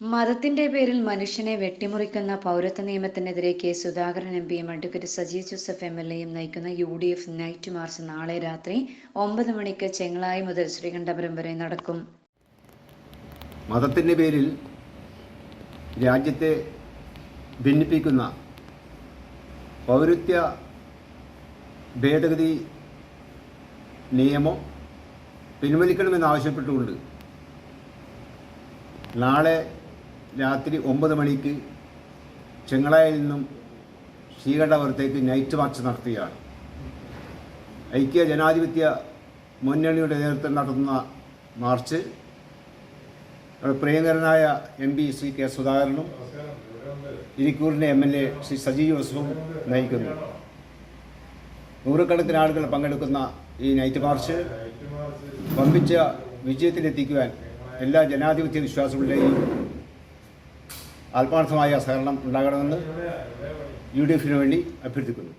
മതത്തിന്റെ പേരിൽ മനുഷ്യനെ വെട്ടിമുറിക്കുന്ന പൗരത്വ നിയമത്തിനെതിരെ കെ സുധാകരൻ എം പിയും advocate Sajeev Joseph M L എയും നയിക്കുന്ന U D F night march നാളെ രാത്രി ഒമ്പത് മണിക്ക് ചെങ്ങളായി മുതൽ ശ്രീകണ്ഠപുരം വരെ നടക്കും. മതത്തിന്റെ പേരിൽ രാജ്യത്തെ ഭിന്നിപ്പിക്കുന്ന പൗരത്വ ഭേദഗതി നിയമം പിൻവലിക്കണമെന്നാവശ്യപ്പെട്ടുകൊണ്ട് നാളെ രാത്രി ഒമ്പത് മണിക്ക് ചെങ്ങളായിൽ നിന്നും ശ്രീകണ്ഠപുരത്തേക്ക് നൈറ്റ് മാർച്ച് നടത്തുകയാണ്. ഐക്യ ജനാധിപത്യ മുന്നണിയുടെ നേതൃത്വം നടത്തുന്ന മാർച്ച് പ്രിയങ്കരനായ എം പി ശ്രീ കെ സുധാകരനും ഇരിക്കൂറിന്റെ M L A Shri Sajeev ജോസഫും നയിക്കുന്നു. നൂറുകണക്കിന് ആളുകൾ പങ്കെടുക്കുന്ന ഈ നൈറ്റ് മാർച്ച് വമ്പിച്ച വിജയത്തിലെത്തിക്കുവാൻ എല്ലാ ജനാധിപത്യ വിശ്വാസങ്ങളുടെയും ആത്മാർത്ഥമായ സഹകരണം ഉണ്ടാകണമെന്ന് യു ഡി എഫിന് വേണ്ടി അഭ്യർത്ഥിക്കുന്നു.